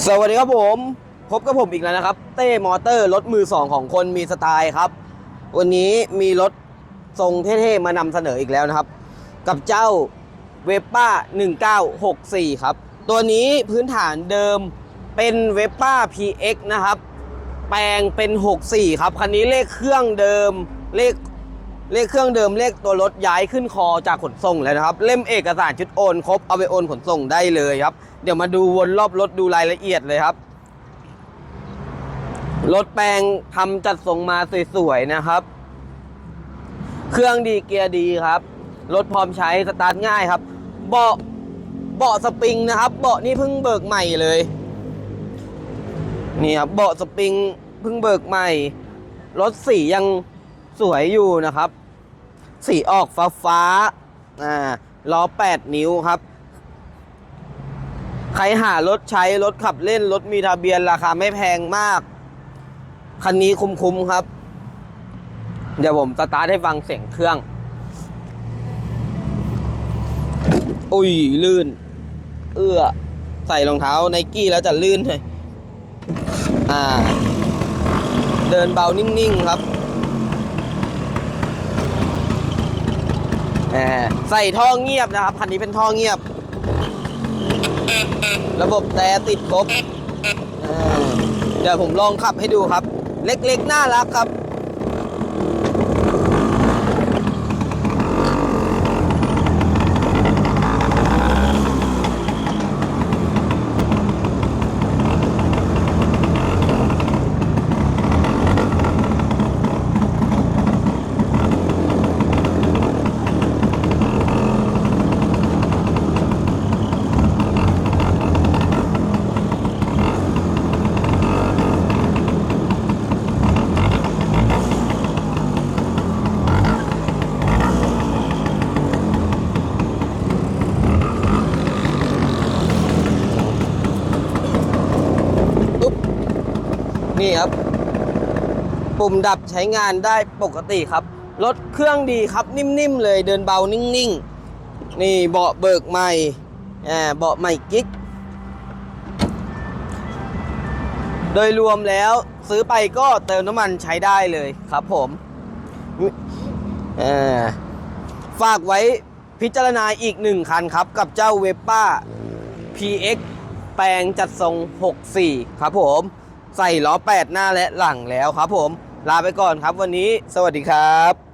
สวัสดีครับผม พบกับผมอีกแล้วนะครับ เต้มอเตอร์รถมือสองของคนมีสไตล์ครับ วันนี้มีรถทรงเท่ๆมานำเสนออีกแล้วนะครับ กับเจ้าเวป้า1964 ครับ ตัวนี้พื้นฐานเดิมเป็นเวป้า PX นะครับ แปลงเป็น 64 ครับ คันนี้เลขเครื่องเดิมเลขเลขเครื่องเดิมเลขตัวรถย้ายขึ้นคอจากขนส่งแล้วนะครับ เล่มเอกสารชุดโอนครบเอาไปโอนขนส่งได้เลยครับ เดี๋ยวมาดูวนรอบรถดูรายละเอียดเลยครับ รถแปลงทำจัดส่งมาสวยๆนะครับ เครื่องดีเกียร์ดีครับ รถพร้อมใช้สตาร์ทง่ายครับ เบาะเบาะสปริงนะครับ เบาะนี่เพิ่งเบิกใหม่เลย นี่ครับเบาะสปริงเพิ่งเบิกใหม่ รถสียังสวยอยู่นะครับ สีออกฟ้าฟ้าอ่าล้อ 8 นิ้วครับ ใครหารถใช้รถขับเล่นรถมีทะเบียนราคาไม่แพงมาก คันนี้คุ้มๆครับ เดี๋ยวผมสตาร์ทให้ฟังเสียงเครื่อง อุ้ยลื่น เอื้อ ใส่รองเท้าไนกี้แล้วจะลื่นเลยอ่า เดินเบานิ่งๆครับแหมใส่ท่อเงียบนะครับ คันนี้เป็นท่อเงียบ ระบบแต่ติดครบเดี๋ยวผมลองขับให้ดูครับ เล็กๆ น่ารักครับ นี่ครับ ปุ่มดับใช้งานได้ปกติครับ รถเครื่องดีครับนิ่มๆเลยเดินเบานิ่งๆ นี่เบาะเบิกใหม่อ่าเบาะใหม่กิ๊ก โดยรวมแล้วซื้อไปก็เติมน้ำมันใช้ได้เลยครับผมอ่าฝากไว้พิจารณาอีกหนึ่งคันครับ กับเจ้าเวปป้า PX แปลงจัดทรง 64 ครับผม ใส่ล้อ 8 หน้าและหลังแล้วครับผม ลาไปก่อนครับวันนี้ สวัสดีครับ